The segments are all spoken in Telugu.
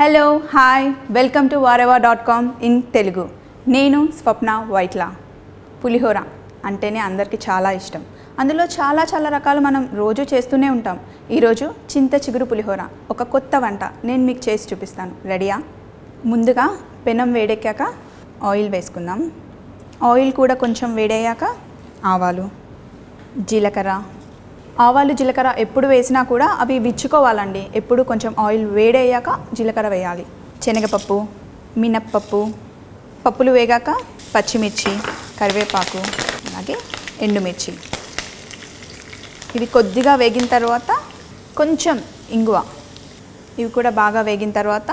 Hello hi welcome to Vahrehvah dot com in Telugu నేను స్వప్న వైట్లా పులిహోర అంటేనే అందరికీ చాలా ఇష్టం. అందులో చాలా చాలా రకాలు మనం రోజు చేస్తూనే ఉంటాం. ఈరోజు చింత చిగురు పులిహోర ఒక కొత్త వంట నేను మీకు చేసి చూపిస్తాను. రెడీయా ముందుగా పెనం వేడెక్కాక ఆయిల్ వేసుకుందాం. ఆయిల్ కూడా కొంచెం వేడయ్యాక ఆవాలు జీలకర్ర ఆవాలు జీలకర్ర ఎప్పుడు వేసినా కూడా అవి విచ్చుకోవాలండి. ఎప్పుడు కొంచెం ఆయిల్ వేడయ్యాక జీలకర్ర వేయాలి. శనగపప్పు మినప్పప్పు పప్పులు వేగాక పచ్చిమిర్చి కరివేపాకు అలాగే ఎండుమిర్చి. ఇవి కొద్దిగా వేగిన తర్వాత కొంచెం ఇంగువ. ఇవి కూడా బాగా వేగిన తర్వాత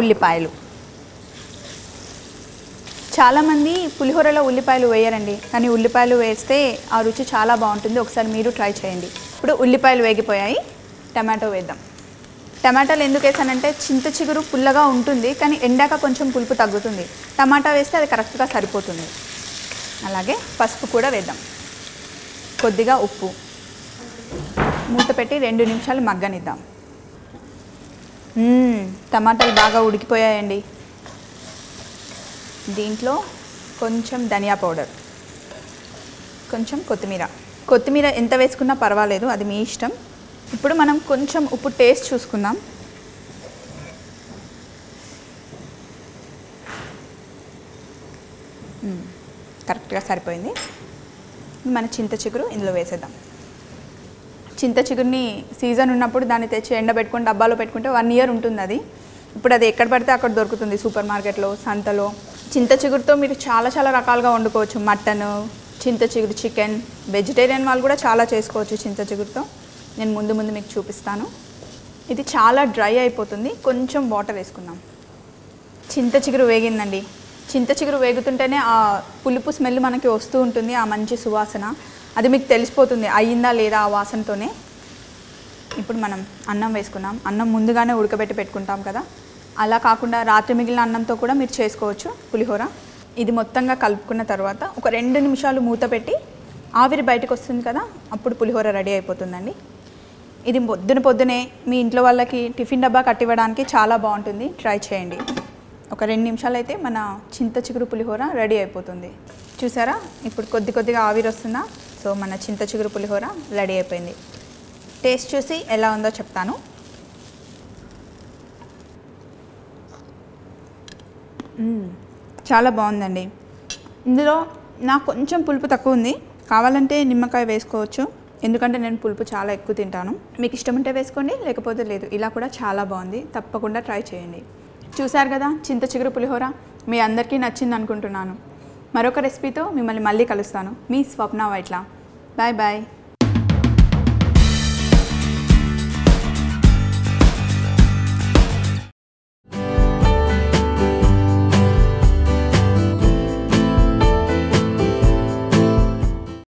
ఉల్లిపాయలు. చాలామంది పులిహోరలో ఉల్లిపాయలు వేయరండి. కానీ ఉల్లిపాయలు వేస్తే ఆ రుచి చాలా బాగుంటుంది. ఒకసారి మీరు ట్రై చేయండి. ఇప్పుడు ఉల్లిపాయలు వేగిపోయాయి. టమాటో వేద్దాం. టమాటాలు ఎందుకు వేసానంటే చింత చిగురు పుల్లగా ఉంటుంది. కానీ ఎండాక కొంచెం పులుపు తగ్గుతుంది. టమాటా వేస్తే అది కరెక్ట్గా సరిపోతుంది. అలాగే పసుపు కూడా వేద్దాం. కొద్దిగా ఉప్పు. మూత పెట్టి రెండు నిమిషాలు మగ్గనిద్దాం. టమాటాలు బాగా ఉడికిపోయాయండి. దీంట్లో కొంచెం ధనియా పౌడర్ కొంచెం కొత్తిమీర. కొత్తిమీర ఎంత వేసుకున్నా పర్వాలేదు అది మీ ఇష్టం. ఇప్పుడు మనం కొంచెం ఉప్పు టేస్ట్ చూసుకుందాం. కరెక్ట్గా సరిపోయింది. మన చింత చిగురు ఇందులో వేసేద్దాం. చింత చిగురిని సీజన్ ఉన్నప్పుడు దాన్ని తెచ్చి ఎండబెట్టుకుని డబ్బాలో పెట్టుకుంటే వన్ ఇయర్ ఉంటుంది అది. ఇప్పుడు అది ఎక్కడ పడితే అక్కడ దొరుకుతుంది సూపర్ మార్కెట్లో సంతలో. చింత చిగురుతో మీరు చాలా చాలా రకాలుగా వండుకోవచ్చు. మటన్ చింత చిగురు చికెన్ వెజిటేరియన్ వాళ్ళు కూడా చాలా చేసుకోవచ్చు చింత చిగురుతో. నేను ముందు ముందు మీకు చూపిస్తాను. ఇది చాలా డ్రై అయిపోతుంది. కొంచెం వాటర్ వేసుకుందాం. చింత చిగురు వేగిందండి. చింత చిగురు వేగుతుంటేనే ఆ పులుపు స్మెల్ మనకి వస్తూ ఉంటుంది. ఆ మంచి సువాసన. అది మీకు తెలిసిపోతుంది. అయ్యిందా లేదా ఆ వాసనతోనే. ఇప్పుడు మనం అన్నం వేసుకున్నాం అన్నం ముందుగానే ఉడకబెట్టి పెట్టుకుంటాం కదా. అలా కాకుండా రాత్రి మిగిలిన అన్నంతో కూడా మీరు చేసుకోవచ్చు పులిహోర. ఇది మొత్తంగా కలుపుకున్న తర్వాత ఒక రెండు నిమిషాలు మూత పెట్టి ఆవిరి బయటకు వస్తుంది కదా అప్పుడు పులిహోర రెడీ అయిపోతుందండి. ఇది పొద్దున పొద్దునే మీ ఇంట్లో వాళ్ళకి టిఫిన్ డబ్బా కట్టివ్వడానికి చాలా బాగుంటుంది. ట్రై చేయండి. ఒక రెండు నిమిషాలు అయితే మన చింత చిగురు పులిహోర రెడీ అయిపోతుంది. చూసారా? ఇప్పుడు కొద్ది కొద్దిగా ఆవిరి వస్తుందా? సో మన చింత చిగురు పులిహోర రెడీ అయిపోయింది. టేస్ట్ చూసి ఎలా ఉందో చెప్తాను. చాలా బాగుందండి. ఇందులో నాకు కొంచెం పులుపు తక్కువ ఉంది కావాలంటే నిమ్మకాయ వేసుకోవచ్చు. ఎందుకంటే నేను పులుపు చాలా ఎక్కువ తింటాను. మీకు ఇష్టం ఉంటే వేసుకోండి లేకపోతే లేదు. ఇలా కూడా చాలా బాగుంది. తప్పకుండా ట్రై చేయండి. చూశారు కదా చింత చిగురు పులిహోర? మీ అందరికీ నచ్చింది అనుకుంటున్నాను. మరొక రెసిపీతో మిమ్మల్ని మళ్ళీ కలుస్తాను. మీ స్వప్న వైట్ల. Bye bye.